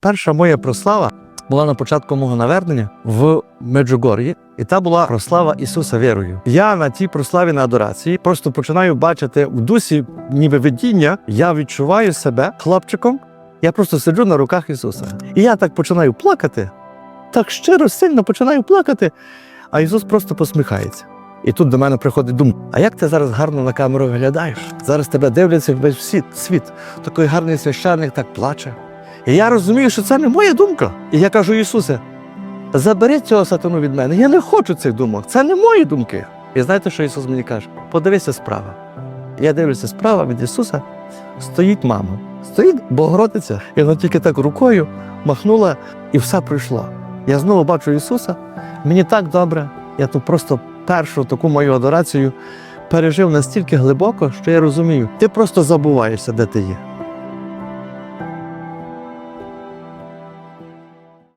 Перша моя прослава була на початку мого навернення в Меджугор'ї, і та була прослава Ісуса вірою. Я на тій прославі на адорації просто починаю бачити в дусі, ніби видіння. Я відчуваю себе хлопчиком. Я просто сиджу на руках Ісуса. І я так починаю плакати, так щиро, сильно починаю плакати, а Ісус просто посміхається. І тут до мене приходить думка: а як ти зараз гарно на камеру виглядаєш? Зараз тебе дивляться весь світ. Такий гарний священник так плаче. І я розумію, що це не моя думка. І я кажу, Ісусе, забери цього сатану від мене. Я не хочу цих думок. Це не мої думки. І знаєте, що Ісус мені каже? Подивися справа. Я дивлюся справа від Ісуса, стоїть мама. Стоїть Богородиця. І вона тільки так рукою махнула, і все пройшло. Я знову бачу Ісуса. Мені так добре. Я тут просто першу таку мою адорацію пережив настільки глибоко, що я розумію, ти просто забуваєшся, де ти є.